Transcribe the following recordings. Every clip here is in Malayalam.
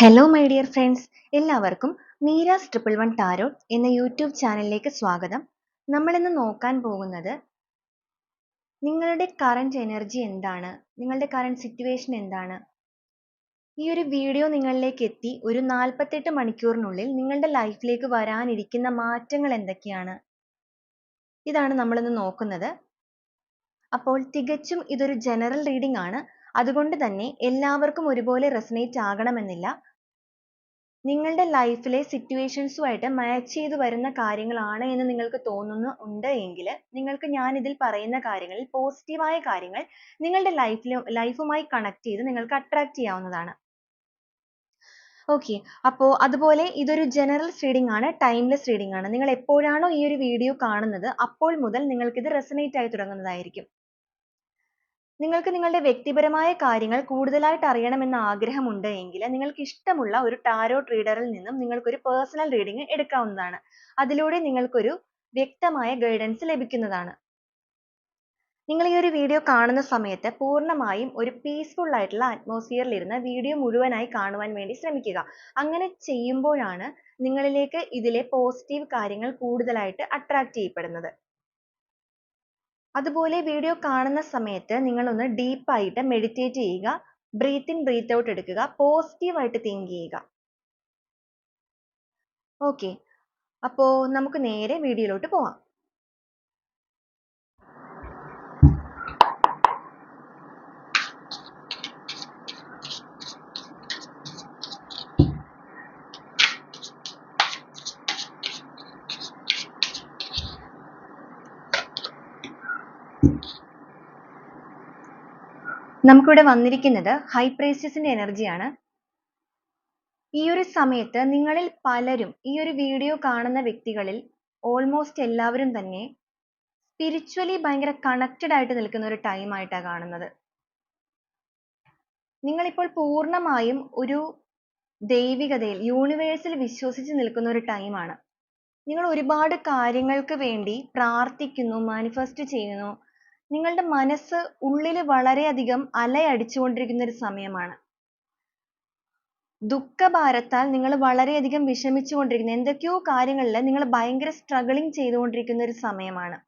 ഹലോ മൈ ഡിയർ ഫ്രണ്ട്സ് എല്ലാവർക്കും മീരാസ് ട്രിപ്പിൾ വൺ ടാരോ എന്ന യൂട്യൂബ് ചാനലിലേക്ക് സ്വാഗതം. നമ്മൾ ഇന്ന് നോക്കാൻ പോകുന്നത് നിങ്ങളുടെ കറന്റ് എനർജി എന്താണ്? നിങ്ങളുടെ കറന്റ് സിറ്റുവേഷൻ എന്താണ്? ഈ ഒരു വീഡിയോ നിങ്ങളിലേക്ക് എത്തി. ഒരു നാൽപ്പത്തെട്ട് മണിക്കൂറിനുള്ളിൽ നിങ്ങളുടെ ലൈഫിലേക്ക് വരാനിരിക്കുന്ന മാറ്റങ്ങൾ എന്തൊക്കെയാണ്? ഇതാണ് നമ്മൾ ഇന്ന് നോക്കുന്നത്. അപ്പോൾ തികച്ചും ഇതൊരു ജനറൽ റീഡിംഗ് ആണ്. അതുകൊണ്ട് തന്നെ എല്ലാവർക്കും ഒരുപോലെ റെസനേറ്റ് ആകണമെന്നില്ല. നിങ്ങളുടെ ലൈഫിലെ സിറ്റുവേഷൻസുമായിട്ട് മാച്ച് ചെയ്ത് വരുന്ന കാര്യങ്ങളാണ് എന്ന് നിങ്ങൾക്ക് തോന്നുന്നു ഉണ്ട് എങ്കിൽ നിങ്ങൾക്ക് ഞാൻ ഇതിൽ പറയുന്ന കാര്യങ്ങളിൽ പോസിറ്റീവായ കാര്യങ്ങൾ നിങ്ങളുടെ ലൈഫിലും ലൈഫുമായി കണക്ട് ചെയ്ത് നിങ്ങൾക്ക് അട്രാക്ട് ചെയ്യാവുന്നതാണ്. ഓക്കെ അപ്പോൾ അതുപോലെ ഇതൊരു ജനറൽ റീഡിംഗ് ആണ് ടൈംലെസ് റീഡിംഗ് ആണ്. നിങ്ങൾ എപ്പോഴാണോ ഈ ഒരു വീഡിയോ കാണുന്നത് അപ്പോൾ മുതൽ നിങ്ങൾക്ക് ഇത് റെസനേറ്റ് ആയി തുടങ്ങുന്നതായിരിക്കും. നിങ്ങൾക്ക് നിങ്ങളുടെ വ്യക്തിപരമായ കാര്യങ്ങൾ കൂടുതലായിട്ട് അറിയണമെന്ന ആഗ്രഹമുണ്ട് എങ്കിൽ നിങ്ങൾക്ക് ഇഷ്ടമുള്ള ഒരു ടാരോ റീഡറിൽ നിന്നും നിങ്ങൾക്ക് ഒരു പേഴ്സണൽ റീഡിംഗ് എടുക്കാവുന്നതാണ്. അതിലൂടെ നിങ്ങൾക്കൊരു വ്യക്തമായ ഗൈഡൻസ് ലഭിക്കുന്നതാണ്. നിങ്ങൾ ഈ ഒരു വീഡിയോ കാണുന്ന സമയത്ത് പൂർണമായും ഒരു പീസ്ഫുൾ ആയിട്ടുള്ള അറ്റ്മോസ്ഫിയറിൽ ഇരുന്ന് വീഡിയോ മുഴുവനായി കാണുവാൻ വേണ്ടി ശ്രമിക്കുക. അങ്ങനെ ചെയ്യുമ്പോഴാണ് നിങ്ങളിലേക്ക് ഇതിലെ പോസിറ്റീവ് കാര്യങ്ങൾ കൂടുതലായിട്ട് അട്രാക്ട് ചെയ്യപ്പെടുന്നത്. അതുപോലെ വീഡിയോ കാണുന്ന സമയത്ത് നിങ്ങൾ ഒന്ന് ഡീപ്പ് ആയിട്ട് മെഡിറ്റേറ്റ് ചെയ്യുക. ബ്രീത്ത് ഇൻ ബ്രീത്ത് ഔട്ട് എടുക്കുക. പോസിറ്റീവായിട്ട് തിങ്ക് ചെയ്യുക. ഓക്കെ അപ്പോൾ നമുക്ക് നേരെ വീഡിയോയിലോട്ട് പോവാം. നമുക്കിവിടെ വന്നിരിക്കുന്നത് ഹൈ എനർജിയാണ്. ഈ ഒരു സമയത്ത് നിങ്ങളിൽ പലരും ഈ ഒരു വീഡിയോ കാണുന്ന വ്യക്തികളിൽ ഓൾമോസ്റ്റ് എല്ലാവരും തന്നെ സ്പിരിച്വലി ഭയങ്കര കണക്റ്റഡ് ആയിട്ട് നിൽക്കുന്ന ഒരു ടൈം ആയിട്ടാണ് കാണുന്നത്. നിങ്ങളിപ്പോൾ പൂർണമായും ഒരു ദൈവികതയിൽ യൂണിവേഴ്സിൽ വിശ്വസിച്ച് നിൽക്കുന്ന ഒരു ടൈമാണ് നിങ്ങൾ ഒരുപാട് കാര്യങ്ങൾക്ക് വേണ്ടി പ്രാർത്ഥിക്കുന്നു മാനിഫെസ്റ്റ് ചെയ്യുന്നു നിങ്ങളുടെ മനസ്സ് ഉള്ളിൽ വളരെയധികം അലയടിച്ചുകൊണ്ടിരിക്കുന്ന ഒരു സമയമാണ്. ദുഃഖഭാരത്താൽ നിങ്ങൾ വളരെയധികം വിഷമിച്ചുകൊണ്ടിരിക്കുന്ന. എന്തൊക്കെയോ കാര്യങ്ങളിൽ നിങ്ങൾ ഭയങ്കര സ്ട്രഗിളിങ് ചെയ്തുകൊണ്ടിരിക്കുന്ന ഒരു സമയമാണ്.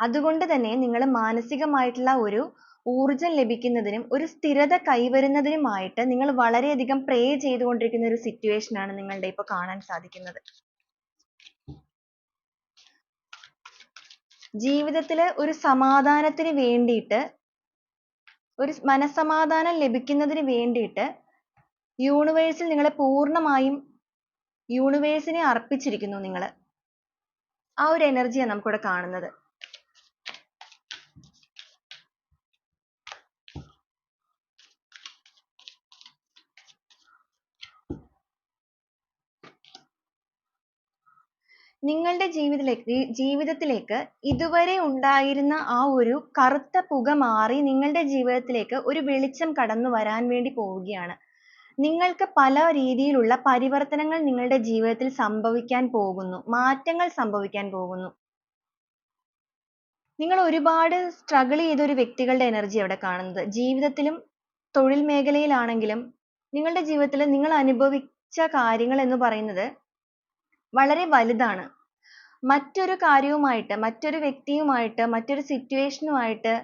അതുകൊണ്ട് തന്നെ നിങ്ങൾ മാനസികമായിട്ടുള്ള ഒരു ഊർജം ലഭിക്കുന്നതിനും ഒരു സ്ഥിരത കൈവരുന്നതിനുമായിട്ട് നിങ്ങൾ വളരെയധികം പ്രേ ചെയ്തുകൊണ്ടിരിക്കുന്ന ഒരു സിറ്റുവേഷൻ ആണ് നിങ്ങളുടെ ഇപ്പോൾ കാണാൻ സാധിക്കുന്നത്. ജീവിതത്തിൽ ഒരു സമാധാനത്തിന് വേണ്ടിയിട്ട് ഒരു മനസ്സമാധാനം ലഭിക്കുന്നതിന് വേണ്ടിയിട്ട് യൂണിവേഴ്സിൽ നിങ്ങളെ പൂർണമായും യൂണിവേഴ്സിനെ അർപ്പിച്ചിരിക്കുന്നു നിങ്ങൾ ആ ഒരു എനർജിയാണ് നമുക്കിവിടെ കാണുന്നത്. നിങ്ങളുടെ ജീവിതത്തിലേക്ക് ജീവിതത്തിലേക്ക് ഇതുവരെ ഉണ്ടായിരുന്ന ആ ഒരു കറുത്ത പുക മാറി നിങ്ങളുടെ ജീവിതത്തിലേക്ക് ഒരു വെളിച്ചം കടന്നു വരാൻ വേണ്ടി പോവുകയാണ്. നിങ്ങൾക്ക് പല രീതിയിലുള്ള പരിവർത്തനങ്ങൾ നിങ്ങളുടെ ജീവിതത്തിൽ സംഭവിക്കാൻ പോകുന്നു. മാറ്റങ്ങൾ സംഭവിക്കാൻ പോകുന്നു. നിങ്ങൾ ഒരുപാട് സ്ട്രഗിൾ ചെയ്ത ഒരു വ്യക്തികളുടെ എനർജി അവിടെ കാണുന്നത്. ജീവിതത്തിലും തൊഴിൽ മേഖലയിലാണെങ്കിലും നിങ്ങളുടെ ജീവിതത്തിൽ നിങ്ങൾ അനുഭവിച്ച കാര്യങ്ങൾ എന്ന് പറയുന്നത് വളരെ വലുതാണ്. മറ്റൊരു കാര്യവുമായിട്ട് മറ്റൊരു വ്യക്തിയുമായിട്ട് മറ്റൊരു സിറ്റുവേഷനുമായിട്ട്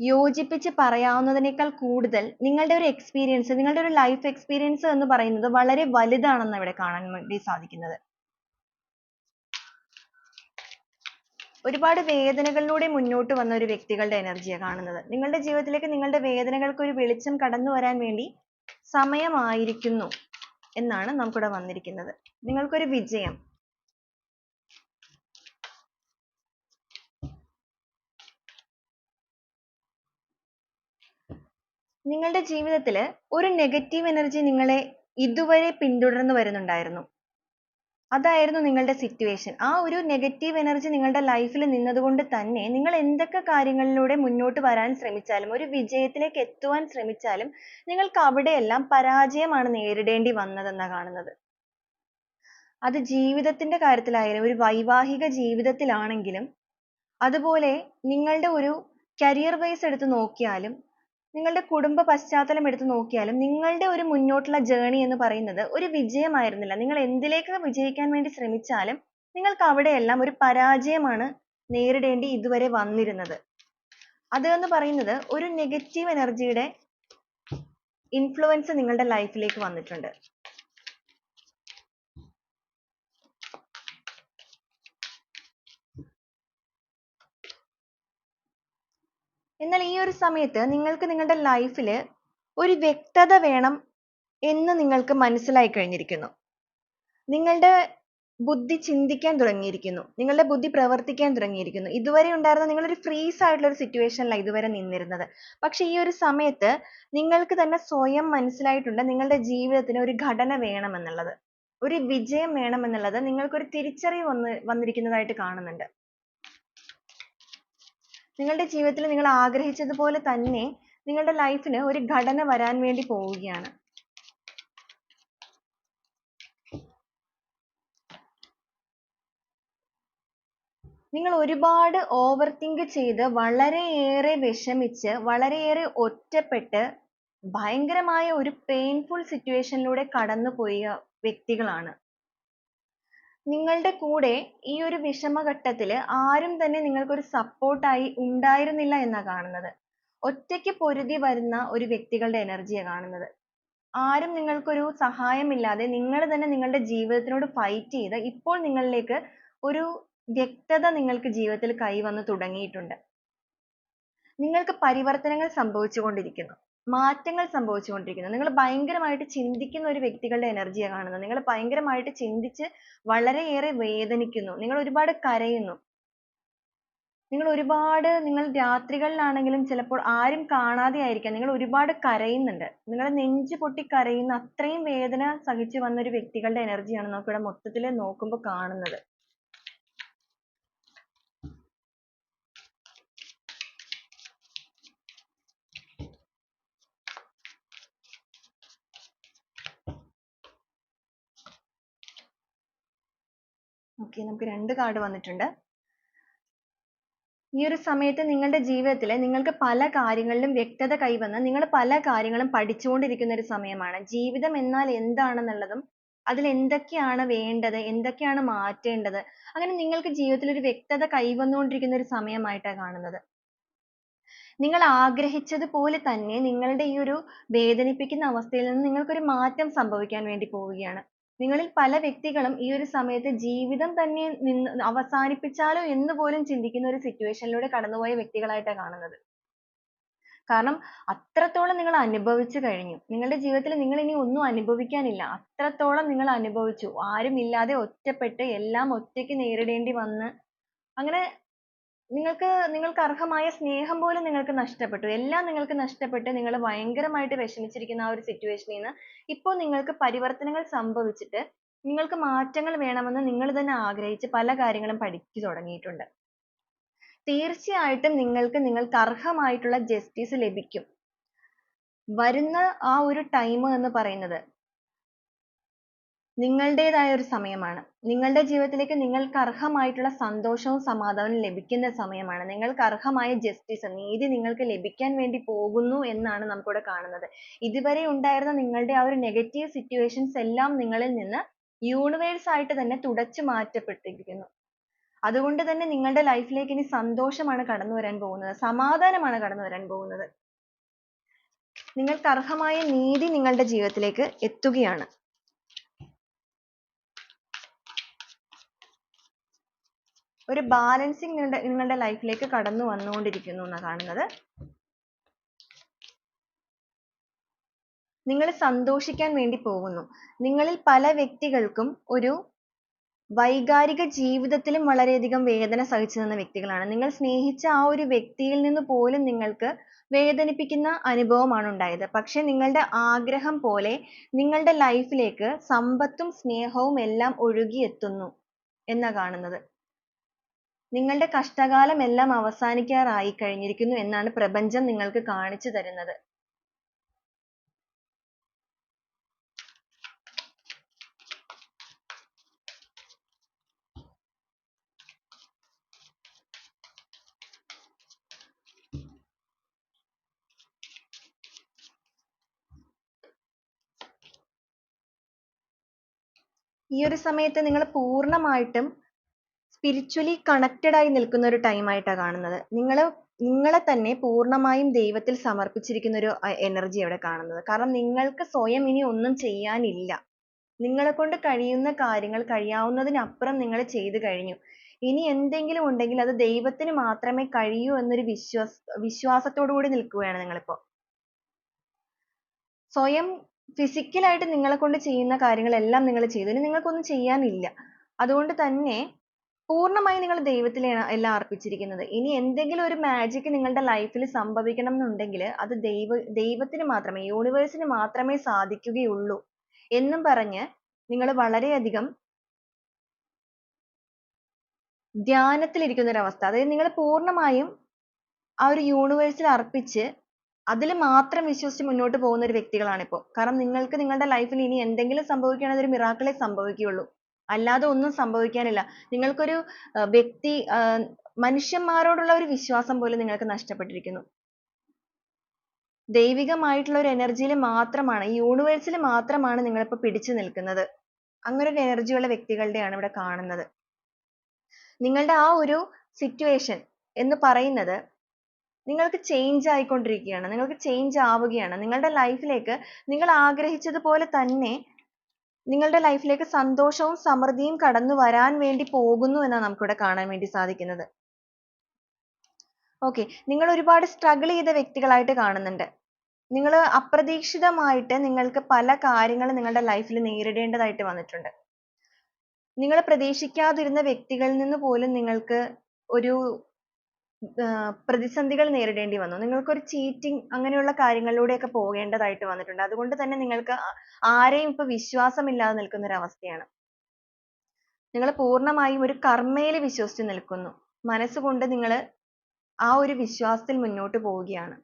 യോജിപ്പിച്ച് പറയാവുന്നതിനേക്കാൾ കൂടുതൽ നിങ്ങളുടെ ഒരു എക്സ്പീരിയൻസ് നിങ്ങളുടെ ഒരു ലൈഫ് എക്സ്പീരിയൻസ് എന്ന് പറയുന്നത് വളരെ വലുതാണെന്ന് ഇവിടെ കാണാൻ വേണ്ടി സാധിക്കുന്നത്. ഒരുപാട് വേദനകളിലൂടെ മുന്നോട്ട് വന്ന ഒരു വ്യക്തികളുടെ എനർജിയാണ് കാണുന്നത്. നിങ്ങളുടെ ജീവിതത്തിലേക്ക് നിങ്ങളുടെ വേദനകൾക്ക് ഒരു വെളിച്ചം കടന്നു വരാൻ വേണ്ടി സമയമായിരിക്കുന്നു. എന്നാണ് നമുക്കിവിടെ വന്നിരിക്കുന്നത്. നിങ്ങൾക്കൊരു വിജയം. നിങ്ങളുടെ ജീവിതത്തിൽ ഒരു നെഗറ്റീവ് എനർജി നിങ്ങളെ ഇതുവരെ പിന്തുടർന്നു വരുന്നുണ്ടായിരുന്നു. അതായിരുന്നു നിങ്ങളുടെ സിറ്റുവേഷൻ ആ ഒരു നെഗറ്റീവ് എനർജി നിങ്ങളുടെ ലൈഫിൽ നിന്നതുകൊണ്ട് തന്നെ നിങ്ങൾ എന്തൊക്കെ കാര്യങ്ങളിലൂടെ മുന്നോട്ട് വരാൻ ശ്രമിച്ചാലും ഒരു വിജയത്തിലേക്ക് എത്തുവാൻ ശ്രമിച്ചാലും നിങ്ങൾക്ക് അവിടെയെല്ലാം പരാജയമാണ് നേരിടേണ്ടി വന്നതെന്ന കാണുന്നത്. അത് ജീവിതത്തിന്റെ കാര്യത്തിലായാലും ഒരു വൈവാഹിക ജീവിതത്തിലാണെങ്കിലും അതുപോലെ നിങ്ങളുടെ ഒരു കരിയർ വൈസ് എടുത്ത് നോക്കിയാലും നിങ്ങളുടെ കുടുംബ പശ്ചാത്തലം എടുത്ത് നോക്കിയാലും നിങ്ങളുടെ ഒരു മുന്നോട്ടുള്ള journey എന്ന് പറയുന്നത് ഒരു വിജയമായിരുന്നില്ല. നിങ്ങൾ എന്തിലേക്ക് വിജയിക്കാൻ വേണ്ടി ശ്രമിച്ചാലും നിങ്ങൾക്ക് അവിടെയെല്ലാം ഒരു പരാജയമാണ് നേരിടേണ്ടി ഇതുവരെ വന്നിരുന്നത്. അത് എന്ന് പറയുന്നത് ഒരു നെഗറ്റീവ് എനർജിയുടെ ഇൻഫ്ലുവൻസ് നിങ്ങളുടെ ലൈഫിലേക്ക് ലേക്ക് വന്നിട്ടുണ്ട്. എന്നാൽ ഈ ഒരു സമയത്ത് നിങ്ങൾക്ക് നിങ്ങളുടെ ലൈഫിൽ ഒരു വ്യക്തത വേണം എന്ന് നിങ്ങൾക്ക് മനസ്സിലായി കഴിഞ്ഞിരിക്കുന്നു. നിങ്ങളുടെ ബുദ്ധി ചിന്തിക്കാൻ തുടങ്ങിയിരിക്കുന്നു. നിങ്ങളുടെ ബുദ്ധി പ്രവർത്തിക്കാൻ തുടങ്ങിയിരിക്കുന്നു. ഇതുവരെ ഉണ്ടായിരുന്ന നിങ്ങളൊരു ഫ്രീസ് ആയിട്ടുള്ള ഒരു സിറ്റുവേഷനിലാണ് ഇതുവരെ നിന്നിരുന്നത്. പക്ഷേ ഈ ഒരു സമയത്ത് നിങ്ങൾക്ക് തന്നെ സ്വയം മനസ്സിലായിട്ടുണ്ട് നിങ്ങളുടെ ജീവിതത്തിന് ഒരു ഘടന വേണമെന്നുള്ളത്. ഒരു വിജയം വേണമെന്നുള്ളത് നിങ്ങൾക്കൊരു തിരിച്ചറിവ് വന്ന് വന്നിരിക്കുന്നതായിട്ട് കാണുന്നുണ്ട്. നിങ്ങളുടെ ജീവിതത്തിൽ നിങ്ങൾ ആഗ്രഹിച്ചതുപോലെ തന്നെ നിങ്ങളുടെ ലൈഫിന് ഒരു ഘടന വരാൻ വേണ്ടി പോവുകയാണ്. നിങ്ങൾ ഒരുപാട് ഓവർ തിങ്ക് ചെയ്ത് വളരെയേറെ വിഷമിച്ച് വളരെയേറെ ഒറ്റപ്പെട്ട് ഭയങ്കരമായ ഒരു പെയിൻഫുൾ സിറ്റുവേഷനിലൂടെ കടന്നു പോയ വ്യക്തികളാണ്. നിങ്ങളുടെ കൂടെ ഈ ഒരു വിഷമഘട്ടത്തിൽ ആരും തന്നെ നിങ്ങൾക്ക് ഒരു support ആയി ഉണ്ടായിരുന്നില്ല എന്നാണ് കാണുന്നത്. ഒറ്റയ്ക്ക് പൊരുതി വരുന്ന ഒരു വ്യക്തികളുടെ എനർജിയാണ് കാണുന്നത്. ആരും നിങ്ങൾക്കൊരു സഹായമില്ലാതെ നിങ്ങൾ തന്നെ നിങ്ങളുടെ ജീവിതത്തിനോട് ഫൈറ്റ് ചെയ്ത് ഇപ്പോൾ നിങ്ങളിലേക്ക് ഒരു വ്യക്തത നിങ്ങൾക്ക് ജീവിതത്തിൽ കൈവന്നു തുടങ്ങിയിട്ടുണ്ട്. നിങ്ങൾക്ക് പരിവർത്തനങ്ങൾ സംഭവിച്ചുകൊണ്ടിരിക്കുന്നു. മാറ്റങ്ങൾ സംഭവിച്ചുകൊണ്ടിരിക്കുന്നു. നിങ്ങൾ ഭയങ്കരമായിട്ട് ചിന്തിക്കുന്ന ഒരു വ്യക്തികളുടെ യാ കാണുന്നത്. നിങ്ങൾ ഭയങ്കരമായിട്ട് ചിന്തിച്ച് വളരെയേറെ വേദനിക്കുന്നു. നിങ്ങൾ ഒരുപാട് കരയുന്നു. നിങ്ങൾ ഒരുപാട് നിങ്ങൾ രാത്രികളിലാണെങ്കിലും ചിലപ്പോൾ ആരും കാണാതെ ആയിരിക്കാം നിങ്ങൾ ഒരുപാട് കരയുന്നുണ്ട്. നിങ്ങളുടെ നെഞ്ച് പൊട്ടി കരയുന്ന അത്രയും വേദന സഹിച്ചു വന്ന ഒരു വ്യക്തികളുടെ എനർജിയാണ് യാണ് നമുക്കിവിടെ മൊത്തത്തിൽ നോക്കുമ്പോൾ കാണുന്നത്. Okay നമുക്ക് രണ്ട് കാർഡ് വന്നിട്ടുണ്ട്. ഈ ഒരു സമയത്ത് നിങ്ങളുടെ ജീവിതത്തിൽ നിങ്ങൾക്ക് പല കാര്യങ്ങളിലും വ്യക്തത കൈവന്ന് നിങ്ങൾ പല കാര്യങ്ങളും പഠിച്ചുകൊണ്ടിരിക്കുന്ന ഒരു സമയമാണ്. ജീവിതം എന്നാൽ എന്താണെന്നുള്ളതും അതിൽ എന്തൊക്കെയാണ് വേണ്ടത് എന്തൊക്കെയാണ് മാറ്റേണ്ടത് അങ്ങനെ നിങ്ങൾക്ക് ജീവിതത്തിൽ ഒരു വ്യക്തത കൈവന്നുകൊണ്ടിരിക്കുന്ന ഒരു സമയമായിട്ടാണ് കാണുന്നത്. നിങ്ങൾ ആഗ്രഹിച്ചതുപോലെ തന്നെ നിങ്ങളുടെ ഈ ഒരു വേദനിപ്പിക്കുന്ന അവസ്ഥയിൽ നിന്ന് നിങ്ങൾക്കൊരു മാറ്റം സംഭവിക്കാൻ വേണ്ടി പോവുകയാണ്. നിങ്ങളിൽ പല വ്യക്തികളും ഈ ഒരു സമയത്ത് ജീവിതം തന്നെ നിന്ന് അവസാനിപ്പിച്ചാലോ എന്ന് പോലും ചിന്തിക്കുന്ന ഒരു സിറ്റുവേഷനിലൂടെ ലൂടെ കടന്നുപോയ വ്യക്തികളായിട്ടാണ് കാണുന്നത്. കാരണം അത്രത്തോളം നിങ്ങൾ അനുഭവിച്ചു കഴിഞ്ഞു. നിങ്ങളുടെ ജീവിതത്തിൽ നിങ്ങൾ ഇനി ഒന്നും അനുഭവിക്കാനില്ല. അത്രത്തോളം നിങ്ങൾ അനുഭവിച്ചു. ആരുമില്ലാതെ ഒറ്റപ്പെട്ട് എല്ലാം ഒറ്റയ്ക്ക് നേരിടേണ്ടി വന്ന് അങ്ങനെ നിങ്ങൾക്ക് നിങ്ങൾക്ക് അർഹമായ സ്നേഹം പോലും നിങ്ങൾക്ക് നഷ്ടപ്പെട്ടു. എല്ലാം നിങ്ങൾക്ക് നഷ്ടപ്പെട്ട് നിങ്ങൾ ഭയങ്കരമായിട്ട് വിഷമിച്ചിരിക്കുന്ന ആ ഒരു സിറ്റുവേഷനിൽ നിന്ന് ഇപ്പോൾ നിങ്ങൾക്ക് പരിവർത്തനങ്ങൾ സംഭവിച്ചിട്ട് നിങ്ങൾക്ക് മാറ്റങ്ങൾ വേണമെന്ന് നിങ്ങൾ തന്നെ ആഗ്രഹിച്ച് പല കാര്യങ്ങളും പഠിച്ചു തുടങ്ങിയിട്ടുണ്ട്. തീർച്ചയായിട്ടും നിങ്ങൾക്ക് നിങ്ങൾക്ക് അർഹമായിട്ടുള്ള justice ലഭിക്കും. വരുന്ന ആ ഒരു time എന്ന് പറയുന്നത് നിങ്ങളുടേതായ ഒരു സമയമാണ്. നിങ്ങളുടെ ജീവിതത്തിലേക്ക് നിങ്ങൾക്ക് അർഹമായിട്ടുള്ള സന്തോഷവും സമാധാനവും ലഭിക്കുന്ന സമയമാണ്. നിങ്ങൾക്ക് അർഹമായ ജസ്റ്റിസ് നീതി നിങ്ങൾക്ക് ലഭിക്കാൻ വേണ്ടി പോകുന്നു എന്നാണ് നമുക്കിവിടെ കാണുന്നത്. ഇതുവരെ ഉണ്ടായിരുന്ന നിങ്ങളുടെ ആ ഒരു നെഗറ്റീവ് സിറ്റുവേഷൻസ് എല്ലാം നിങ്ങളിൽ നിന്ന് യൂണിവേഴ്സ് ആയിട്ട് തന്നെ തുടച്ചു മാറ്റപ്പെട്ടിരിക്കുന്നു. അതുകൊണ്ട് തന്നെ നിങ്ങളുടെ ലൈഫിലേക്ക് ഇനി സന്തോഷമാണ് കടന്നു വരാൻ പോകുന്നത്. സമാധാനമാണ് കടന്നു വരാൻ പോകുന്നത്. നിങ്ങൾക്ക് അർഹമായ നീതി നിങ്ങളുടെ ജീവിതത്തിലേക്ക് എത്തുകയാണ്. ഒരു ബാലൻസിങ് നിങ്ങളുടെ നിങ്ങളുടെ ലൈഫിലേക്ക് കടന്നു വന്നുകൊണ്ടിരിക്കുന്നു എന്നാണ് കാണുന്നത്. നിങ്ങൾ സന്തോഷിക്കാൻ വേണ്ടി പോകുന്നു. നിങ്ങളിൽ പല വ്യക്തികൾക്കും ഒരു വൈകാരിക ജീവിതത്തിലും വളരെയധികം വേദന സഹിച്ചു നിന്ന വ്യക്തികളാണ്. നിങ്ങൾ സ്നേഹിച്ച ആ ഒരു വ്യക്തിയിൽ നിന്ന് പോലും നിങ്ങൾക്ക് വേദനിപ്പിക്കുന്ന അനുഭവമാണ് ഉണ്ടായത്. പക്ഷെ നിങ്ങളുടെ ആഗ്രഹം പോലെ നിങ്ങളുടെ ലൈഫിലേക്ക് സമ്പത്തും സ്നേഹവും എല്ലാം ഒഴുകിയെത്തുന്നു എന്നാ കാണുന്നത്. നിങ്ങളുടെ കഷ്ടകാലം എല്ലാം അവസാനിക്കാറായി കഴിഞ്ഞിരിക്കുന്നു എന്നാണ് പ്രപഞ്ചം നിങ്ങൾക്ക് കാണിച്ചു തരുന്നത്. ഈ ഒരു സമയത്ത് നിങ്ങൾ പൂർണമായിട്ടും സ്പിരിച്വലി കണക്റ്റഡ് ആയി നിൽക്കുന്ന ഒരു ടൈം ആയിട്ടാണ് കാണുന്നത്. നിങ്ങൾ നിങ്ങളെ തന്നെ പൂർണമായും ദൈവത്തിൽ സമർപ്പിച്ചിരിക്കുന്ന ഒരു എനർജി അവിടെ കാണുന്നത്. കാരണം നിങ്ങൾക്ക് സ്വയം ഇനി ഒന്നും ചെയ്യാനില്ല. നിങ്ങളെ കൊണ്ട് കഴിയുന്ന കാര്യങ്ങൾ കഴിയാവുന്നതിനപ്പുറം നിങ്ങൾ ചെയ്തു കഴിഞ്ഞു. ഇനി എന്തെങ്കിലും ഉണ്ടെങ്കിൽ അത് ദൈവത്തിന് മാത്രമേ കഴിയൂ എന്നൊരു വിശ്വാസ വിശ്വാസത്തോടു കൂടി നിൽക്കുകയാണ് നിങ്ങളിപ്പോ. സ്വയം ഫിസിക്കലായിട്ട് നിങ്ങളെ കൊണ്ട് ചെയ്യുന്ന കാര്യങ്ങളെല്ലാം നിങ്ങൾ ചെയ്തു. ഇനി നിങ്ങൾക്കൊന്നും ചെയ്യാനില്ല. അതുകൊണ്ട് തന്നെ പൂർണമായി നിങ്ങൾ ദൈവത്തിലാണ് എല്ലാം അർപ്പിച്ചിരിക്കുന്നത്. ഇനി എന്തെങ്കിലും ഒരു മാജിക് നിങ്ങളുടെ ലൈഫിൽ സംഭവിക്കണം എന്നുണ്ടെങ്കിൽ അത് ദൈവ ദൈവത്തിന് മാത്രമേ യൂണിവേഴ്സിന് മാത്രമേ സാധിക്കുകയുള്ളൂ എന്നും പറഞ്ഞ് നിങ്ങൾ വളരെയധികം ധ്യാനത്തിൽ ഇരിക്കുന്ന ഒരു അവസ്ഥ അതായത് നിങ്ങൾ പൂർണമായും ആ ഒരു യൂണിവേഴ്സിൽ അർപ്പിച്ച് അതിൽ മാത്രം വിശ്വസിച്ച് മുന്നോട്ട് പോകുന്ന ഒരു വ്യക്തികളാണ് ഇപ്പോൾ കാരണം നിങ്ങൾക്ക് നിങ്ങളുടെ ലൈഫിൽ ഇനി എന്തെങ്കിലും സംഭവിക്കുകയാണെങ്കിൽ ഒരു miracle സംഭവിക്കുകയുള്ളൂ. അല്ലാതെ ഒന്നും സംഭവിക്കാനില്ല. നിങ്ങൾക്കൊരു വ്യക്തി മനുഷ്യന്മാരോടുള്ള ഒരു വിശ്വാസം പോലും നിങ്ങൾക്ക് നഷ്ടപ്പെട്ടിരിക്കുന്നു. ദൈവികമായിട്ടുള്ള ഒരു എനർജിയിൽ മാത്രമാണ് ഈ യൂണിവേഴ്സിൽ മാത്രമാണ് നിങ്ങൾ ഇപ്പോൾ പിടിച്ചു നിൽക്കുന്നത്. അങ്ങനെ ഒരു എനർജിയുള്ള ഉള്ള വ്യക്തികളുടെയാണ് ഇവിടെ കാണുന്നത്. നിങ്ങളുടെ ആ ഒരു സിറ്റുവേഷൻ എന്ന് പറയുന്നത് നിങ്ങൾക്ക് ചേഞ്ച് ആയിക്കൊണ്ടിരിക്കുകയാണ് നിങ്ങൾക്ക് ചേഞ്ച് ആവുകയാണ്. നിങ്ങളുടെ ലൈഫിലേക്ക് നിങ്ങൾ ആഗ്രഹിച്ചതുപോലെ തന്നെ നിങ്ങളുടെ ലൈഫിലേക്ക് സന്തോഷവും സമൃദ്ധിയും കടന്നു വരാൻ വേണ്ടി പോകുന്നു എന്നാണ് നമുക്കിവിടെ കാണാൻ വേണ്ടി സാധിക്കുന്നത്. ഓക്കെ നിങ്ങൾ ഒരുപാട് സ്ട്രഗിൾ ചെയ്ത വ്യക്തികളായിട്ട് കാണുന്നുണ്ട്. നിങ്ങൾ അപ്രതീക്ഷിതമായിട്ട് നിങ്ങൾക്ക് പല കാര്യങ്ങളും നിങ്ങളുടെ ലൈഫിൽ നേരിടേണ്ടതായിട്ട് വന്നിട്ടുണ്ട്. നിങ്ങൾ പ്രതീക്ഷിക്കാതിരുന്ന വ്യക്തികളിൽ നിന്ന് പോലും നിങ്ങൾക്ക് ഒരു പ്രതിസന്ധികൾ നേരിടേണ്ടി വന്നു. നിങ്ങൾക്ക് ചീറ്റിംഗ് അങ്ങനെയുള്ള കാര്യങ്ങളിലൂടെയൊക്കെ പോകേണ്ടതായിട്ട് വന്നിട്ടുണ്ട്. അതുകൊണ്ട് തന്നെ നിങ്ങൾക്ക് ആരെയും ഇപ്പൊ വിശ്വാസമില്ലാതെ നിൽക്കുന്ന ഒരു അവസ്ഥയാണ് നിങ്ങൾ പൂർണമായും ഒരു കർമ്മയിൽ വിശ്വസിച്ച് നിൽക്കുന്നു. മനസ്സുകൊണ്ട് നിങ്ങൾ ആ ഒരു വിശ്വാസത്തിൽ മുന്നോട്ട് പോവുകയാണ്.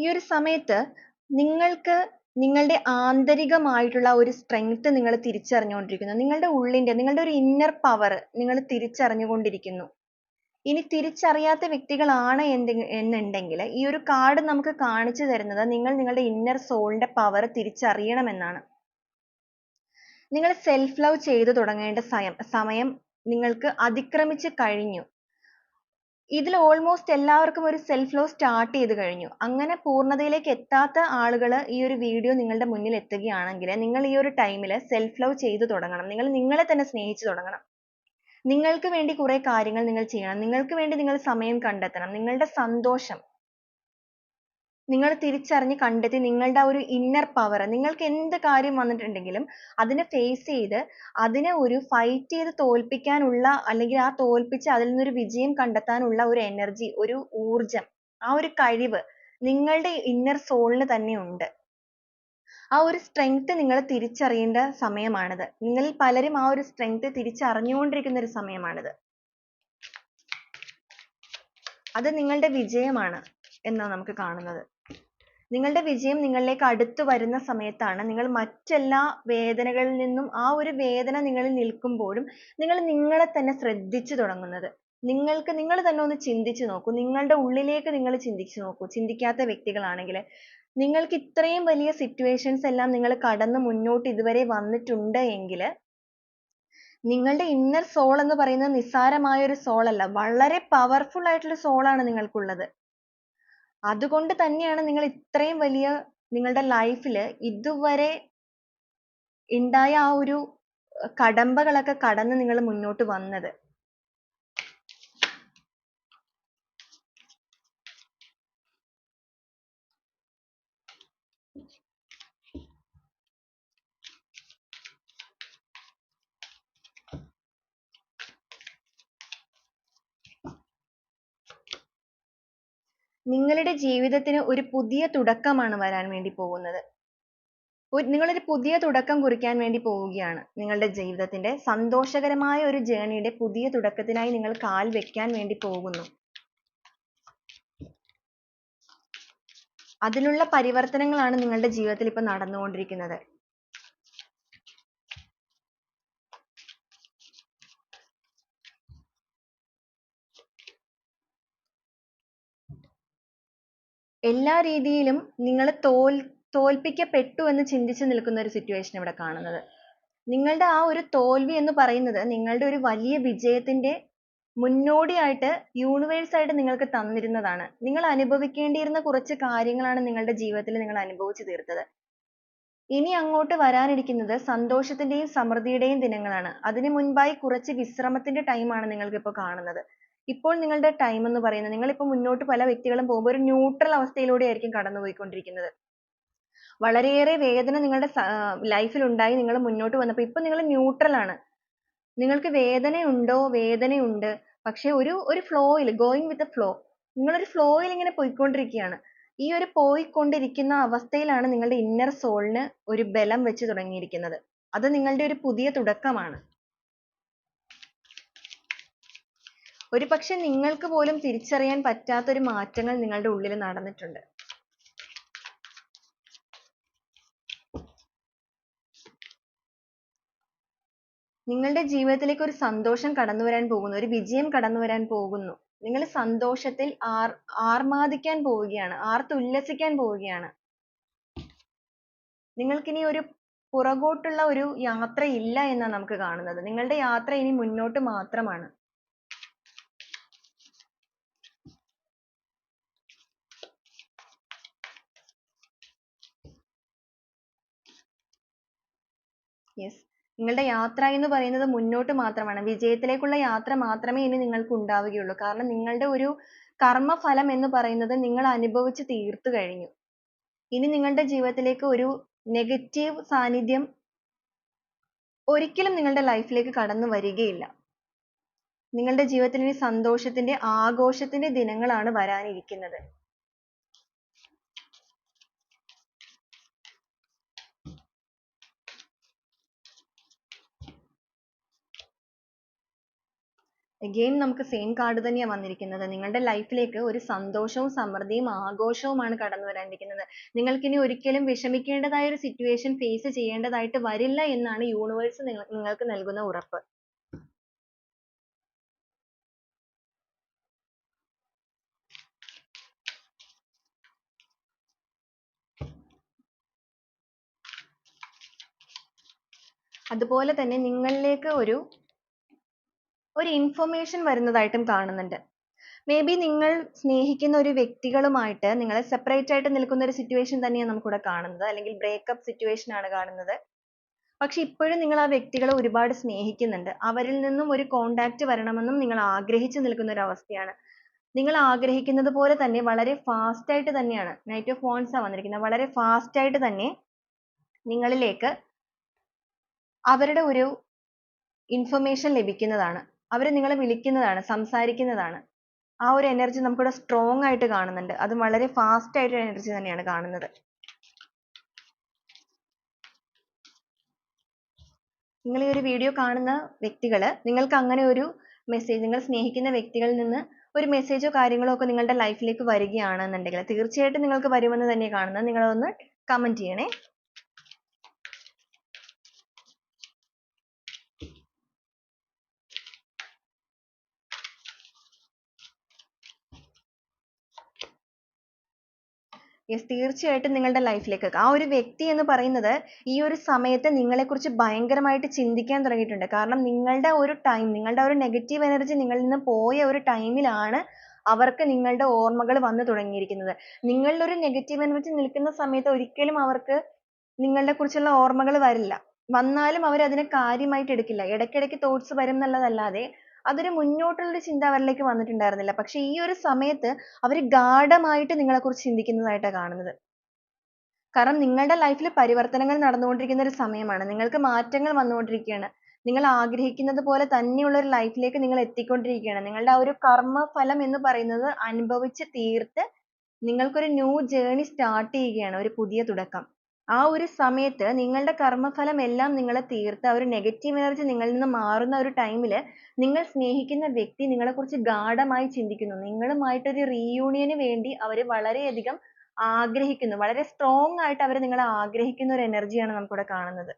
ഈ ഒരു സമയത്ത് നിങ്ങൾക്ക് നിങ്ങളുടെ ആന്തരികമായിട്ടുള്ള ഒരു സ്ട്രെങ്ത് നിങ്ങൾ തിരിച്ചറിഞ്ഞുകൊണ്ടിരിക്കുന്നു. നിങ്ങളുടെ ഉള്ളിന്റെ നിങ്ങളുടെ ഒരു ഇന്നർ പവർ നിങ്ങൾ തിരിച്ചറിഞ്ഞുകൊണ്ടിരിക്കുന്നു. ഇനി തിരിച്ചറിയാത്ത വ്യക്തികളാണ് എന്നുണ്ടെങ്കിൽ ഈ ഒരു കാർഡ് നമുക്ക് കാണിച്ചു തരുന്നത് നിങ്ങൾ നിങ്ങളുടെ ഇന്നർ സോളിന്റെ പവർ തിരിച്ചറിയണമെന്നാണ്. നിങ്ങൾ സെൽഫ് ലവ് ചെയ്തു തുടങ്ങേണ്ട സമയം നിങ്ങൾക്ക് അതിക്രമിച്ചു കഴിഞ്ഞു. ഇതിൽ ഓൾമോസ്റ്റ് എല്ലാവർക്കും ഒരു സെൽഫ് ലോ സ്റ്റാർട്ട് ചെയ്ത് കഴിഞ്ഞു. അങ്ങനെ പൂർണതയിലേക്ക് എത്താത്ത ആളുകൾ ഈ ഒരു വീഡിയോ നിങ്ങളുടെ മുന്നിൽ എത്തുകയാണെങ്കിൽ നിങ്ങൾ ഈ ഒരു ടൈമിൽ സെൽഫ് ലവ് ചെയ്തു തുടങ്ങണം. നിങ്ങൾ നിങ്ങളെ തന്നെ സ്നേഹിച്ചു തുടങ്ങണം. നിങ്ങൾക്ക് വേണ്ടി കുറേ കാര്യങ്ങൾ നിങ്ങൾ ചെയ്യണം. നിങ്ങൾക്ക് വേണ്ടി നിങ്ങൾ സമയം കണ്ടെത്തണം. നിങ്ങളുടെ സന്തോഷം നിങ്ങൾ തിരിച്ചറിഞ്ഞ് കണ്ടെത്തി നിങ്ങളുടെ ഒരു ഇന്നർ പവർ നിങ്ങൾക്ക് എന്ത് കാര്യം വന്നിട്ടുണ്ടെങ്കിലും അതിനെ ഫേസ് ചെയ്ത് അതിനെ ഒരു ഫൈറ്റ് ചെയ്ത് തോൽപ്പിക്കാനുള്ള അല്ലെങ്കിൽ ആ തോൽപ്പിച്ച് അതിൽ നിന്നൊരു വിജയം കണ്ടെത്താനുള്ള ഒരു എനർജി ഒരു ഊർജം ആ ഒരു കഴിവ് നിങ്ങളുടെ ഇന്നർ സോളിന് തന്നെ ഉണ്ട്. ആ ഒരു സ്ട്രെങ്ത് നിങ്ങൾ തിരിച്ചറിയേണ്ട സമയമാണിത്. നിങ്ങളിൽ പലരും ആ ഒരു സ്ട്രെങ്ത് തിരിച്ചറിഞ്ഞുകൊണ്ടിരിക്കുന്ന ഒരു സമയമാണിത്. അത് നിങ്ങളുടെ വിജയമാണ് എന്നാണ് നമുക്ക് കാണുന്നത്. നിങ്ങളുടെ വിജയം നിങ്ങളിലേക്ക് അടുത്തു വരുന്ന സമയത്താണ്. നിങ്ങൾ മറ്റെല്ലാ വേദനകളിൽ നിന്നും ആ ഒരു വേദന നിങ്ങളിൽ നിൽക്കുമ്പോഴും നിങ്ങൾ നിങ്ങളെ തന്നെ ശ്രദ്ധിച്ചു തുടങ്ങുന്നത്. നിങ്ങൾക്ക് നിങ്ങൾ തന്നെ ഒന്ന് ചിന്തിച്ചു നോക്കൂ. നിങ്ങളുടെ ഉള്ളിലേക്ക് നിങ്ങൾ ചിന്തിച്ചു നോക്കൂ. ചിന്തിക്കാത്ത വ്യക്തികളാണെങ്കിൽ നിങ്ങൾക്ക് ഇത്രയും വലിയ സിറ്റുവേഷൻസ് എല്ലാം നിങ്ങൾ കടന്ന് മുന്നോട്ട് ഇതുവരെ വന്നിട്ടുണ്ട് എങ്കിൽ നിങ്ങളുടെ ഇന്നർ സോൾ എന്ന് പറയുന്നത് നിസ്സാരമായ ഒരു സോൾ അല്ല. വളരെ പവർഫുൾ ആയിട്ടുള്ള സോൾ ആണ് നിങ്ങൾക്കുള്ളത്. അതുകൊണ്ട് തന്നെയാണ് നിങ്ങൾ ഇത്രയും വലിയ നിങ്ങളുടെ ലൈഫിൽ ഇതുവരെ ഉണ്ടായ ആ ഒരു കടമ്പകളൊക്കെ കടന്ന് നിങ്ങൾ മുന്നോട്ട് വന്നത്. നിങ്ങളുടെ ജീവിതത്തിന് ഒരു പുതിയ തുടക്കമാണ് വരാൻ വേണ്ടി പോകുന്നത്. നിങ്ങളൊരു പുതിയ തുടക്കം കുറിക്കാൻ വേണ്ടി പോവുകയാണ്. നിങ്ങളുടെ ജീവിതത്തിന്റെ സന്തോഷകരമായ ഒരു journey യുടെ പുതിയ തുടക്കത്തിനായി നിങ്ങൾ കാൽ വെക്കാൻ വേണ്ടി പോകുന്നു. അതിനുള്ള പരിവർത്തനങ്ങളാണ് നിങ്ങളുടെ ജീവിതത്തിൽ ഇപ്പോൾ നടന്നുകൊണ്ടിരിക്കുന്നത്. എല്ലാ രീതിയിലും നിങ്ങൾ തോൽ തോൽപ്പിക്കപ്പെട്ടു എന്ന് ചിന്തിച്ച് നിൽക്കുന്ന ഒരു സിറ്റുവേഷൻ ഇവിടെ കാണുന്നത്. നിങ്ങളുടെ ആ ഒരു തോൽവി എന്ന് പറയുന്നത് നിങ്ങളുടെ ഒരു വലിയ വിജയത്തിന്റെ മുന്നോടിയായിട്ട് യൂണിവേഴ്സ് ആയിട്ട് നിങ്ങൾക്ക് തന്നിരുന്നതാണ്. നിങ്ങൾ അനുഭവിക്കേണ്ടിയിരുന്ന കുറച്ച് കാര്യങ്ങളാണ് നിങ്ങളുടെ ജീവിതത്തിൽ നിങ്ങൾ അനുഭവിച്ചു തീർത്തത്. ഇനി അങ്ങോട്ട് വരാനിരിക്കുന്നത് സന്തോഷത്തിന്റെയും സമൃദ്ധിയുടെയും ദിനങ്ങളാണ്. അതിനു മുൻപായി കുറച്ച് വിശ്രമത്തിന്റെ ടൈമാണ് നിങ്ങൾക്ക് ഇപ്പോൾ കാണുന്നത്. ഇപ്പോൾ നിങ്ങളുടെ ടൈം എന്ന് പറയുന്നത് നിങ്ങൾ ഇപ്പോൾ മുന്നോട്ട് പല വ്യക്തികളും പോകുമ്പോൾ ഒരു ന്യൂട്രൽ അവസ്ഥയിലൂടെ ആയിരിക്കും കടന്നുപോയിക്കൊണ്ടിരിക്കുന്നത്. വളരെയേറെ വേദന നിങ്ങളുടെ ലൈഫിൽ ഉണ്ടായി നിങ്ങൾ മുന്നോട്ട് വന്നപ്പോൾ ഇപ്പൊ നിങ്ങൾ ന്യൂട്രൽ ആണ്. നിങ്ങൾക്ക് വേദനയുണ്ടോ വേദനയുണ്ട് പക്ഷേ ഒരു ഒരു ഫ്ലോയിൽ ഗോയിങ് വിത്ത് എ ഫ്ലോ നിങ്ങളൊരു ഫ്ലോയിൽ ഇങ്ങനെ പോയിക്കൊണ്ടിരിക്കുകയാണ്. ഈ ഒരു പോയിക്കൊണ്ടിരിക്കുന്ന അവസ്ഥയിലാണ് നിങ്ങളുടെ ഇന്നർ സോളിന് ഒരു ബലം വെച്ച് തുടങ്ങിയിരിക്കുന്നത്. അത് നിങ്ങളുടെ ഒരു പുതിയ തുടക്കമാണ്. ഒരുപക്ഷേ നിങ്ങൾക്ക് പോലും തിരിച്ചറിയാൻ പറ്റാത്ത ഒരു മാറ്റങ്ങൾ നിങ്ങളുടെ ഉള്ളിൽ നടന്നിട്ടുണ്ട്. നിങ്ങളുടെ ജീവിതത്തിലേക്ക് ഒരു സന്തോഷം കടന്നു വരാൻ പോകുന്നു. ഒരു വിജയം കടന്നു വരാൻ പോകുന്നു. നിങ്ങൾ സന്തോഷത്തിൽ ആർ ആർമാദിക്കാൻ പോവുകയാണ്. ആർത്തുല്ലസിക്കാൻ പോവുകയാണ്. നിങ്ങൾക്കിനി ഒരു പുറകോട്ടുള്ള ഒരു യാത്രയില്ല എന്നാണ് നമുക്ക് കാണുന്നത്. നിങ്ങളുടെ യാത്ര ഇനി മുന്നോട്ട് മാത്രമാണ്. Yes നിങ്ങളുടെ യാത്ര എന്ന് പറയുന്നത് മുന്നോട്ട് മാത്രമാണ്. വിജയത്തിലേക്കുള്ള യാത്ര മാത്രമേ ഇനി നിങ്ങൾക്ക് ഉണ്ടാവുകയുള്ളൂ. കാരണം നിങ്ങളുടെ ഒരു കർമ്മഫലം എന്ന് പറയുന്നത് നിങ്ങൾ അനുഭവിച്ച് തീർത്തു കഴിഞ്ഞു. ഇനി നിങ്ങളുടെ ജീവിതത്തിലേക്ക് ഒരു നെഗറ്റീവ് സാന്നിധ്യം ഒരിക്കലും നിങ്ങളുടെ ലൈഫിലേക്ക് ലേക്ക് കടന്നു വരികയില്ല. നിങ്ങളുടെ ജീവിതത്തിൽ ഇനി സന്തോഷത്തിന്റെ ആഘോഷത്തിന്റെ ദിനങ്ങളാണ് വരാനിരിക്കുന്നത്. Again നമുക്ക് same card തന്നെയാണ് വന്നിരിക്കുന്നത്. നിങ്ങളുടെ life ലേക്ക് ഒരു സന്തോഷവും സമൃദ്ധിയും ആഘോഷവുമാണ് കടന്നു വരാനിരിക്കുന്നത്. നിങ്ങൾക്ക് ഇനി ഒരിക്കലും വിഷമിക്കേണ്ടതായ ഒരു situation face ചെയ്യേണ്ടതായിട്ട് വരില്ല എന്നാണ് universe നിങ്ങൾ നിങ്ങൾക്ക് നൽകുന്ന ഉറപ്പ്. അതുപോലെ തന്നെ നിങ്ങളിലേക്ക് ഒരു ഒരു ഇൻഫർമേഷൻ വരുന്നതായിട്ടും കാണുന്നുണ്ട്. മേ ബി നിങ്ങൾ സ്നേഹിക്കുന്ന ഒരു വ്യക്തികളുമായിട്ട് നിങ്ങളെ സെപ്പറേറ്റ് ആയിട്ട് നിൽക്കുന്ന ഒരു സിറ്റുവേഷൻ തന്നെയാണ് നമുക്കിവിടെ കാണുന്നത്. അല്ലെങ്കിൽ ബ്രേക്കപ്പ് സിറ്റുവേഷൻ ആണ് കാണുന്നത്. പക്ഷെ ഇപ്പോഴും നിങ്ങൾ ആ വ്യക്തികളെ ഒരുപാട് സ്നേഹിക്കുന്നുണ്ട്. അവരിൽ നിന്നും ഒരു കോണ്ടാക്ട് വരണമെന്നും നിങ്ങൾ ആഗ്രഹിച്ചു നിൽക്കുന്ന ഒരു അവസ്ഥയാണ്. നിങ്ങൾ ആഗ്രഹിക്കുന്നത് പോലെ തന്നെ വളരെ ഫാസ്റ്റ് ആയിട്ട് തന്നെയാണ് നൈറ്റ് ഓഫ് ഫോൺസ് ആ വന്നിരിക്കുന്നത്. വളരെ ഫാസ്റ്റ് ആയിട്ട് തന്നെ നിങ്ങളിലേക്ക് അവരുടെ ഒരു ഇൻഫർമേഷൻ ലഭിക്കുന്നതാണ്. അവർ നിങ്ങളെ വിളിക്കുന്നതാണ്, സംസാരിക്കുന്നതാണ്. ആ ഒരു എനർജി നമുക്കിവിടെ സ്ട്രോങ് ആയിട്ട് കാണുന്നുണ്ട്. അത് വളരെ ഫാസ്റ്റ് ആയിട്ടുള്ള എനർജി തന്നെയാണ് കാണുന്നത്. നിങ്ങൾ ഈ ഒരു വീഡിയോ കാണുന്ന വ്യക്തികൾ നിങ്ങൾക്ക് അങ്ങനെ ഒരു മെസ്സേജ് നിങ്ങൾ സ്നേഹിക്കുന്ന വ്യക്തികളിൽ നിന്ന് ഒരു മെസ്സേജോ കാര്യങ്ങളോ ഒക്കെ നിങ്ങളുടെ ലൈഫിലേക്ക് വരികയാണെന്നുണ്ടെങ്കിൽ തീർച്ചയായിട്ടും നിങ്ങൾക്ക് വരുമെന്ന് തന്നെ കാണുന്നത്. നിങ്ങൾ കമന്റ് ചെയ്യണേ. Yes തീർച്ചയായിട്ടും നിങ്ങളുടെ ലൈഫിലേക്ക് ആ ഒരു വ്യക്തി എന്ന് പറയുന്നത് ഈ ഒരു സമയത്ത് നിങ്ങളെക്കുറിച്ച് ഭയങ്കരമായിട്ട് ചിന്തിക്കാൻ തുടങ്ങിയിട്ടുണ്ട്. കാരണം നിങ്ങളുടെ ഒരു ടൈം നിങ്ങളുടെ ഒരു നെഗറ്റീവ് എനർജി നിങ്ങളിൽ നിന്ന് പോയ ഒരു ടൈമിലാണ് അവർക്ക് നിങ്ങളുടെ ഓർമ്മകൾ വന്നു തുടങ്ങിയിരിക്കുന്നത്. നിങ്ങളുടെ ഒരു നെഗറ്റീവ് എനർജി നിൽക്കുന്ന സമയത്ത് ഒരിക്കലും അവർക്ക് നിങ്ങളെ കുറിച്ചുള്ള ഓർമ്മകൾ വരില്ല. വന്നാലും അവർ അതിനെ കാര്യമായിട്ട് എടുക്കില്ല. ഇടയ്ക്കിടയ്ക്ക് തോട്ട്സ് വരും എന്നുള്ളതല്ലാതെ അതൊരു മുന്നോട്ടുള്ള ഒരു ചിന്ത അവരിലേക്ക് വന്നിട്ടുണ്ടായിരുന്നില്ല. പക്ഷെ ഈ ഒരു സമയത്ത് അവർ ഗാഢമായിട്ട് നിങ്ങളെക്കുറിച്ച് ചിന്തിക്കുന്നതായിട്ടാണ് കാണുന്നത്. കാരണം നിങ്ങളുടെ ലൈഫിൽ പരിവർത്തനങ്ങൾ നടന്നുകൊണ്ടിരിക്കുന്ന ഒരു സമയമാണ്. നിങ്ങൾക്ക് മാറ്റങ്ങൾ വന്നുകൊണ്ടിരിക്കുകയാണ്. നിങ്ങൾ ആഗ്രഹിക്കുന്നത് പോലെ തന്നെയുള്ള ഒരു ലൈഫിലേക്ക് നിങ്ങൾ എത്തിക്കൊണ്ടിരിക്കുകയാണ്. നിങ്ങളുടെ ആ ഒരു കർമ്മഫലം എന്ന് പറയുന്നത് അനുഭവിച്ച് തീർത്ത് നിങ്ങൾക്കൊരു ന്യൂ ജേർണി സ്റ്റാർട്ട് ചെയ്യുകയാണ്. ഒരു പുതിയ തുടക്കം. ആ ഒരു സമയത്ത് നിങ്ങളുടെ കർമ്മഫലം എല്ലാം നിങ്ങളെ തീർത്ത് ആ ഒരു നെഗറ്റീവ് എനർജി നിങ്ങളിൽ നിന്ന് മാറുന്ന ഒരു ടൈമിൽ നിങ്ങൾ സ്നേഹിക്കുന്ന വ്യക്തി നിങ്ങളെ നിങ്ങളെക്കുറിച്ച് ഗാഢമായി ചിന്തിക്കുന്നു. നിങ്ങളുമായിട്ടൊരു റീയൂണിയന് വേണ്ടി അവർ വളരെയധികം ആഗ്രഹിക്കുന്നു. വളരെ സ്ട്രോങ് ആയിട്ട് അവർ നിങ്ങളെ ആഗ്രഹിക്കുന്ന ഒരു എനർജിയാണ് നമുക്കിവിടെ കാണുന്നത്.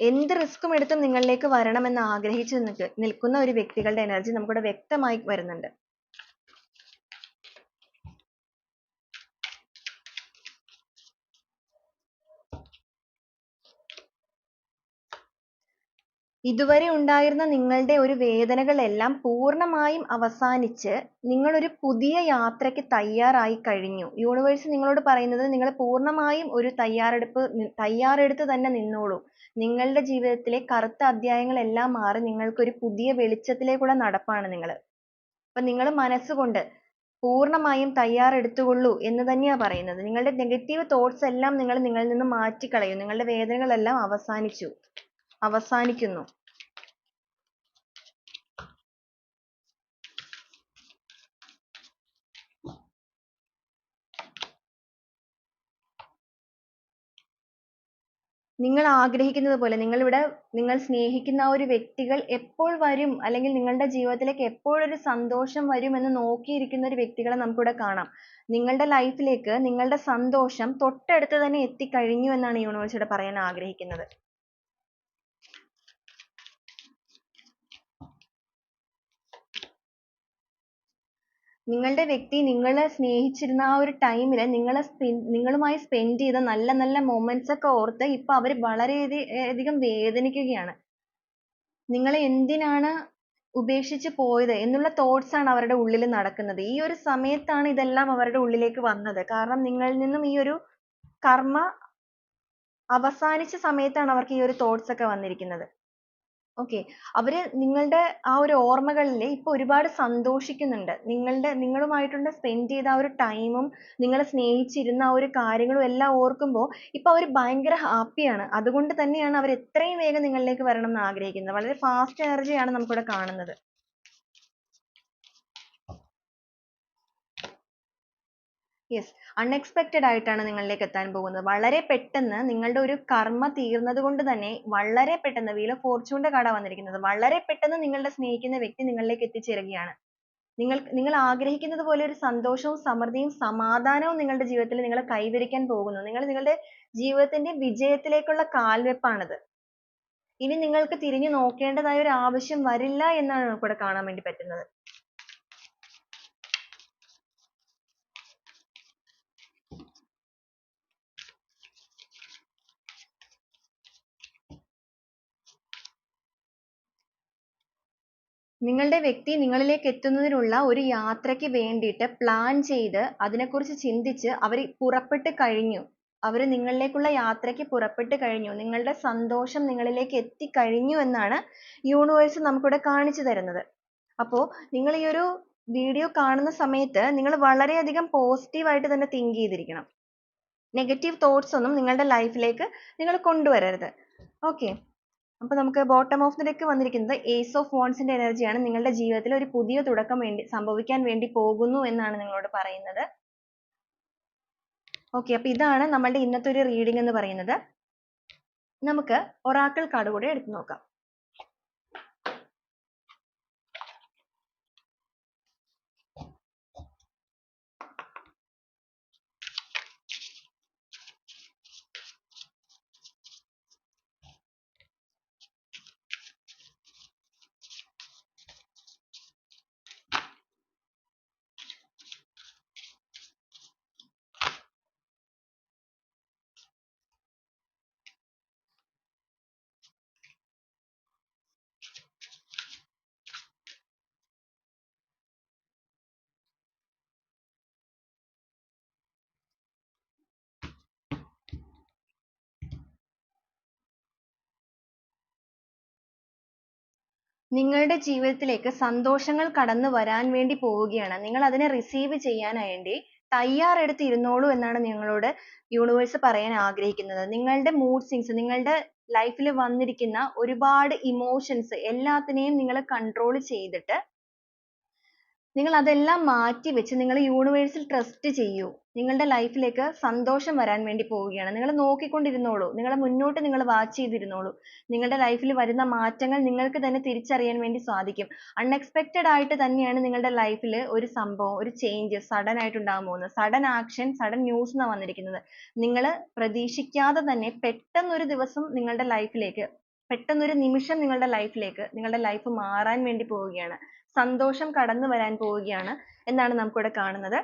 എന്ത് റിസ്ക്കും എടുത്തും നിങ്ങളിലേക്ക് വരണമെന്ന് ആഗ്രഹിച്ച് നിൽക്കുന്ന ഒരു വ്യക്തികളുടെ എനർജി നമുക്കിവിടെ വ്യക്തമായി വരുന്നുണ്ട്. ഇതുവരെ ഉണ്ടായിരുന്ന നിങ്ങളുടെ ഒരു വേദനകളെല്ലാം പൂർണമായും അവസാനിച്ച് നിങ്ങൾ ഒരു പുതിയ യാത്രയ്ക്ക് തയ്യാറായി കഴിഞ്ഞു. യൂണിവേഴ്സ് നിങ്ങളോട് പറയുന്നത് നിങ്ങൾ പൂർണമായും ഒരു തയ്യാറെടുപ്പ് തയ്യാറെടുത്ത് തന്നെ നിന്നോളൂ. നിങ്ങളുടെ ജീവിതത്തിലെ കറുത്ത അധ്യായങ്ങളെല്ലാം മാറി നിങ്ങൾക്കൊരു പുതിയ വെളിച്ചത്തിലേക്കുള്ള നടപ്പാണ് നിങ്ങൾ. അപ്പോൾ നിങ്ങൾ മനസ്സുകൊണ്ട് പൂർണമായും തയ്യാറെടുത്തുകൊള്ളൂ എന്ന് തന്നെയാണ് പറയുന്നത്. നിങ്ങളുടെ നെഗറ്റീവ് തോട്ട്സ് എല്ലാം നിങ്ങൾ നിങ്ങളിൽ നിന്ന് മാറ്റിക്കളയൂ. നിങ്ങളുടെ വേദനകളെല്ലാം അവസാനിച്ചു. അവസാനിക്കുന്നു. നിങ്ങൾ ആഗ്രഹിക്കുന്നത് പോലെ നിങ്ങളിവിടെ നിങ്ങൾ സ്നേഹിക്കുന്ന ആ ഒരു വ്യക്തികൾ എപ്പോൾ വരും അല്ലെങ്കിൽ നിങ്ങളുടെ ജീവിതത്തിലേക്ക് എപ്പോഴൊരു സന്തോഷം വരും എന്ന് നോക്കിയിരിക്കുന്ന ഒരു വ്യക്തികളെ നമുക്കിവിടെ കാണാം. നിങ്ങളുടെ ലൈഫിലേക്ക് നിങ്ങളുടെ സന്തോഷം തൊട്ടടുത്ത് തന്നെ എത്തിക്കഴിഞ്ഞു എന്നാണ് യൂണിവേഴ്സ് ഇവിടെ പറയാൻ ആഗ്രഹിക്കുന്നത്. നിങ്ങളുടെ വ്യക്തി നിങ്ങളെ സ്നേഹിച്ചിരുന്ന ആ ഒരു ൽ നിങ്ങളെ നിങ്ങളുമായി സ്പെൻഡ് ചെയ്ത നല്ല നല്ല മൊമെന്റ്സ് ഒക്കെ ഓർത്ത് ഇപ്പൊ അവർ വളരെ അധികം വേദനിക്കുകയാണ്. നിങ്ങളെ എന്തിനാണ് ഉപേക്ഷിച്ച് പോയത് എന്നുള്ള thoughts ആണ് അവരുടെ ഉള്ളിൽ നടക്കുന്നത്. ഈ ഒരു സമയത്താണ് ഇതെല്ലാം അവരുടെ ഉള്ളിലേക്ക് വന്നത്. കാരണം നിങ്ങളിൽ നിന്നും ഈ ഒരു കർമ്മ അവസാനിച്ച സമയത്താണ് അവർക്ക് ഈ ഒരു thoughts ഒക്കെ വന്നിരിക്കുന്നത്. Okay അവർ നിങ്ങളുടെ ആ ഒരു ഓർമ്മകളിൽ ഇപ്പൊ ഒരുപാട് സന്തോഷിക്കുന്നുണ്ട്. നിങ്ങളുടെ നിങ്ങളുമായിട്ടുള്ള സ്പെൻഡ് ചെയ്ത ആ ഒരു ടൈമും നിങ്ങളെ സ്നേഹിച്ചിരുന്ന ആ ഒരു കാര്യങ്ങളും എല്ലാം ഓർക്കുമ്പോൾ ഇപ്പൊ അവർ ഭയങ്കര ഹാപ്പിയാണ് അതുകൊണ്ട് തന്നെയാണ് അവർ എത്രയും വേഗം നിങ്ങളിലേക്ക് വരണം എന്ന് ആഗ്രഹിക്കുന്നത്. വളരെ ഫാസ്റ്റ് എനർജിയാണ് നമുക്കിവിടെ കാണുന്നത്. yes unexpected ആയിട്ടാണ് നിങ്ങളിലേക്ക് എത്താൻ പോകുന്നത്. വളരെ പെട്ടെന്ന് നിങ്ങളുടെ ഒരു കർമ്മ തീർന്നത് കൊണ്ട് തന്നെ വളരെ പെട്ടെന്ന് of fortune ന്റെ card വന്നിരിക്കുന്നത്. വളരെ പെട്ടെന്ന് നിങ്ങളുടെ സ്നേഹിക്കുന്ന വ്യക്തി നിങ്ങളിലേക്ക് എത്തിച്ചേരുകയാണ്. നിങ്ങൾ നിങ്ങൾ ആഗ്രഹിക്കുന്നത് പോലെ ഒരു സന്തോഷവും സമൃദ്ധിയും സമാധാനവും നിങ്ങളുടെ ജീവിതത്തിൽ നിങ്ങൾ കൈവരിക്കാൻ പോകുന്നു. നിങ്ങൾ നിങ്ങളുടെ ജീവിതത്തിന്റെ വിജയത്തിലേക്കുള്ള കാൽവെപ്പാണിത്. ഇനി നിങ്ങൾക്ക് തിരിഞ്ഞു നോക്കേണ്ടതായ ഒരു ആവശ്യം വരില്ല എന്നാണ് നമുക്കിവിടെ കാണാൻ വേണ്ടി പറ്റുന്നത്. നിങ്ങളുടെ വ്യക്തി നിങ്ങളിലേക്ക് എത്തുന്നതിനുള്ള ഒരു യാത്രയ്ക്ക് വേണ്ടിയിട്ട് പ്ലാൻ ചെയ്ത് അതിനെക്കുറിച്ച് ചിന്തിച്ച് അവർ പുറപ്പെട്ട് കഴിഞ്ഞു. അവർ നിങ്ങളിലേക്കുള്ള യാത്രയ്ക്ക് പുറപ്പെട്ട് കഴിഞ്ഞു. നിങ്ങളുടെ സന്തോഷം നിങ്ങളിലേക്ക് എത്തിക്കഴിഞ്ഞു എന്നാണ് യൂണിവേഴ്സ് നമുക്കിവിടെ കാണിച്ചു തരുന്നത്. അപ്പോൾ നിങ്ങൾ ഈ ഒരു വീഡിയോ കാണുന്ന സമയത്ത് നിങ്ങൾ വളരെയധികം പോസിറ്റീവായിട്ട് തന്നെ തിങ്ക് ചെയ്തിരിക്കണം. നെഗറ്റീവ് തോട്ട്സ് ഒന്നും നിങ്ങളുടെ ലൈഫിലേക്ക് നിങ്ങൾ കൊണ്ടുവരരുത്. okay അപ്പോൾ നമുക്ക് ബോട്ടം ഓഫ് ദി വന്നിരിക്കുന്നത് ഏസ് ഓഫ് വോൺസിന്റെ എനർജിയാണ്. നിങ്ങളുടെ ജീവിതത്തിൽ ഒരു പുതിയ തുടക്കം വേണ്ടി സംഭവിക്കാൻ വേണ്ടി പോകുന്നു എന്നാണ് നിങ്ങളോട് പറയുന്നത്. ഓക്കെ അപ്പോൾ ഇതാണ് നമ്മളുടെ ഇന്നത്തെ ഒരു റീഡിംഗ് എന്ന് പറയുന്നത്. നമുക്ക് ഒറാക്കിൾ കാർഡ് കൂടി എടുത്ത് നോക്കാം. നിങ്ങളുടെ ജീവിതത്തിലേക്ക് സന്തോഷങ്ങൾ കടന്നു വരാൻ വേണ്ടി പോവുകയാണ്. നിങ്ങൾ അതിനെ റിസീവ് ചെയ്യാൻ വേണ്ടി തയ്യാറെടുത്ത് ഇരുന്നോളൂ എന്നാണ് നിങ്ങളോട് യൂണിവേഴ്സ് പറയാൻ ആഗ്രഹിക്കുന്നത്. നിങ്ങളുടെ mood swings നിങ്ങളുടെ ലൈഫിൽ വന്നിരിക്കുന്ന ഒരുപാട് emotions എല്ലാത്തിനെയും നിങ്ങൾ കൺട്രോൾ ചെയ്തിട്ട് നിങ്ങൾ അതെല്ലാം മാറ്റി വെച്ച് നിങ്ങൾ universe ട്രസ്റ്റ് ചെയ്യൂ. നിങ്ങളുടെ ലൈഫിലേക്ക് സന്തോഷം വരാൻ വേണ്ടി പോവുകയാണ്. നിങ്ങൾ നോക്കിക്കൊണ്ടിരുന്നോളൂ. നിങ്ങൾ മുന്നോട്ട് നിങ്ങൾ വാച്ച് ചെയ്തിരുന്നോളൂ. നിങ്ങളുടെ ലൈഫിൽ വരുന്ന മാറ്റങ്ങൾ നിങ്ങൾക്ക് തന്നെ തിരിച്ചറിയാൻ വേണ്ടി സാധിക്കും. അൺഎക്സ്പെക്റ്റഡ് ആയിട്ട് തന്നെയാണ് നിങ്ങളുടെ ലൈഫിൽ ഒരു സംഭവം ഒരു ചേഞ്ച് സഡൻ ആയിട്ട് ഉണ്ടാകാൻ പോകുന്നത്. സഡൻ ആക്ഷൻ സഡൻ ന്യൂസ് എന്നാ വന്നിരിക്കുന്നത്. നിങ്ങൾ പ്രതീക്ഷിക്കാതെ തന്നെ പെട്ടെന്ന് ഒരു ദിവസം നിങ്ങളുടെ ലൈഫിലേക്ക് പെട്ടെന്നൊരു നിമിഷം നിങ്ങളുടെ ലൈഫിലേക്ക് നിങ്ങളുടെ ലൈഫ് മാറാൻ വേണ്ടി പോവുകയാണ്. സന്തോഷം കടന്നു വരാൻ പോവുകയാണ് എന്നാണ് നമുക്കിവിടെ കാണുന്നത്.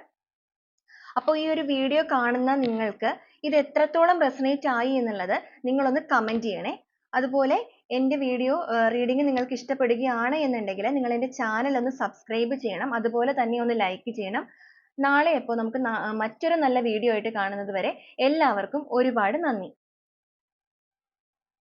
അപ്പോൾ ഈ ഒരു വീഡിയോ കാണുന്ന നിങ്ങൾക്ക് ഇത് എത്രത്തോളം റെസനേറ്റ് ആയി എന്നുള്ളത് നിങ്ങളൊന്ന് കമന്റ് ചെയ്യണേ. അതുപോലെ എന്റെ വീഡിയോ റീഡിംഗ് നിങ്ങൾക്ക് ഇഷ്ടപ്പെടുകയാണ് എന്നുണ്ടെങ്കിൽ നിങ്ങൾ എന്റെ ചാനൽ ഒന്ന് സബ്സ്ക്രൈബ് ചെയ്യണം. അതുപോലെ തന്നെ ഒന്ന് ലൈക്ക് ചെയ്യണം. നാളെ അപ്പോൾ നമുക്ക് മറ്റൊരു നല്ല വീഡിയോ ആയിട്ട് കാണുന്നത് വരെ എല്ലാവർക്കും ഒരുപാട് നന്ദി.